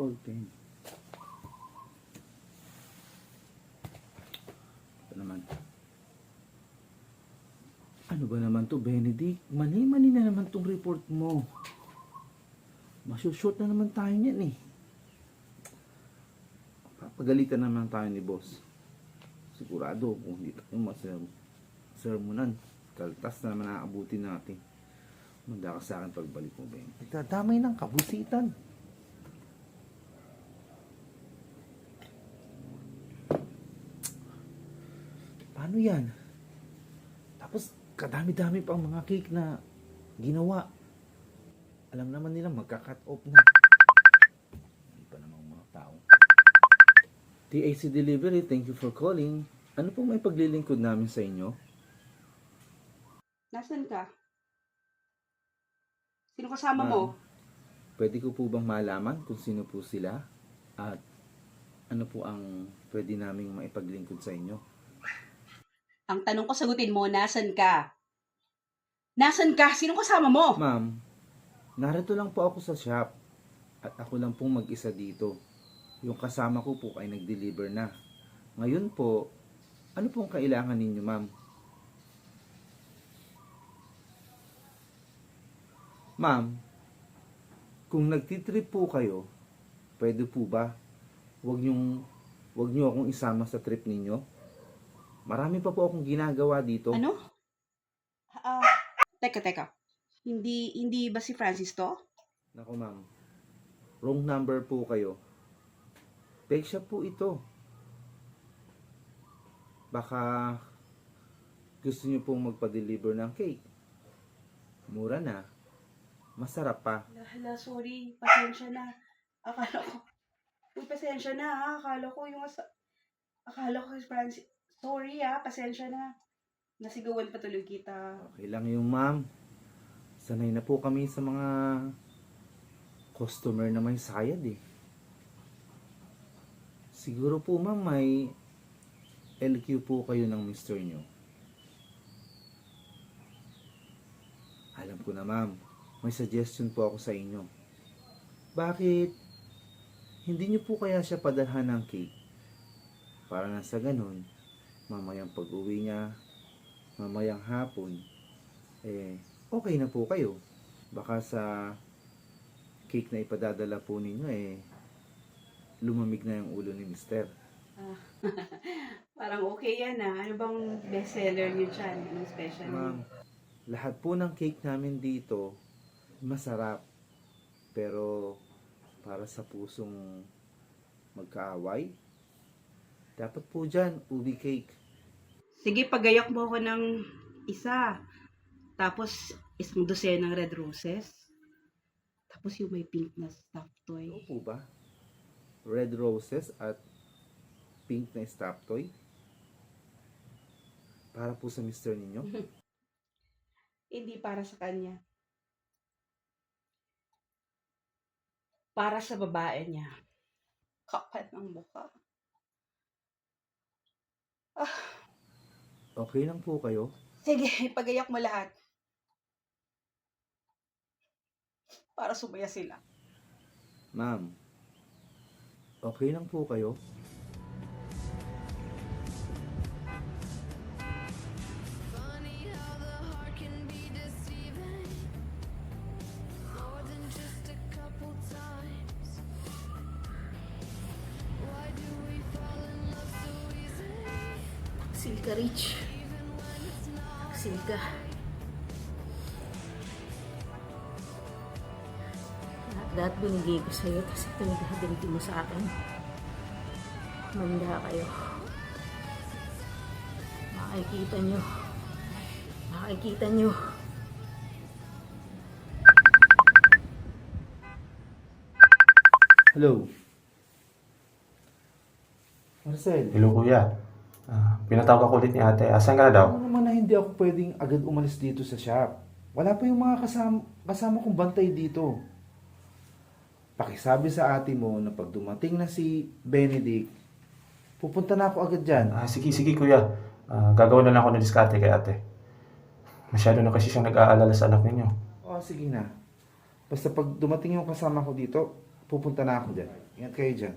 open. Ito naman. Ano ba naman to, Benedict? Mali-mali na naman tong report mo. Masushoot na naman tayo niyan eh. Papagalitan naman tayo ni boss. Sigurado kung hindi tayo maser- sermonan. Kaltas na naman aabutin natin. Manda ka sa akin pagbalik mo, Ben. Nagdadamay ng kabusitan. Paano yan? Tapos, kadami-dami pang mga cake na ginawa. Alam naman nila magka-cut off na. Hindi pa namang mga tao. TAC Delivery, thank you for calling. Ano pong may paglilingkod namin sa inyo? Nasaan ka? Sino kasama Ma'am, mo? Pwede ko po bang malaman kung sino po sila? At ano po ang pwede naming maipaglingkod sa inyo? Ang tanong ko sagutin mo, nasan ka? Nasan ka? Sino kasama mo? Ma'am, narito lang po ako sa shop. At ako lang pong mag-isa dito. Yung kasama ko po ay nag-deliver na. Ngayon po, ano pong kailangan ninyo, ma'am? Ma'am, kung nagtitrip po kayo, pwede po ba? Huwag niyong, huwag niyo akong isama sa trip ninyo. Marami pa po akong ginagawa dito. Ano? Ah, teka, teka. Hindi, hindi ba si Francis to? Nako ma'am, wrong number po kayo. Fake shop po ito. Baka gusto niyo pong magpa-deliver ng cake. Mura na. Masarap pa. Hala, sorry. Pasensya na. Akala ko. Uy, pasensya na ha. Akala ko yung asa... Akala ko si Francis. Sorry ha. Pasensya na. Nasigawan pa tuloy kita. Okay lang yung ma'am. Sanay na po kami sa mga customer na may sayad eh. Siguro po ma'am may LQ po kayo ng mister nyo. Alam ko na ma'am, may suggestion po ako sa inyo. Bakit hindi nyo po kaya siya padalhan ng cake? Para na sa ganun, mamayang pag-uwi niya, mamayang hapon, eh, okay na po kayo. Baka sa cake na ipadadala po ninyo, eh, lumamig na yung ulo ni Mister. Parang okay yan ha. Ano bang bestseller niyo dyan? Anong special? Ma'am, lahat po ng cake namin dito, masarap. Pero, para sa pusong magkaaway, dapat po dyan, ubi cake. Sige, pagayak mo ako ng isa. Tapos, isang dosenang red roses. Tapos yung may pink na stuffed toy. Ano po ba? Red roses at pink na stop toy? Para po sa mister ninyo? Hindi para sa kanya. Para sa babae niya. Kapal ng mukha. Ah, Okay lang po kayo? sige, pagayak mo lahat. Para sumaya sila. Ma'am, okay lang po kayo? Silka Rich. even when it's not? Silka. Lahat binigay ko sa'yo kasi pinaghaganti mo sa akin. Manda kayo. Makikita nyo. Makikita nyo. Hello? Marcel, Hello kuya. Ah, pinatawag ako ulit ni ate. Asan ka na daw? ano naman na hindi ako pwedeng agad umalis dito sa shop? Wala pa yung mga kasama, kasama kong bantay dito. Pakisabi sa ate mo na pag dumating na si Benedict, pupunta na ako agad dyan. Ah, sige, sige kuya. Ah, gagawin na lang ako ng diskarte kay ate. Masyado na kasi siyang nag-aalala sa anak ninyo. O, sige na. Basta pag dumating yung kasama ko dito, pupunta na ako dyan. Ingat kayo dyan.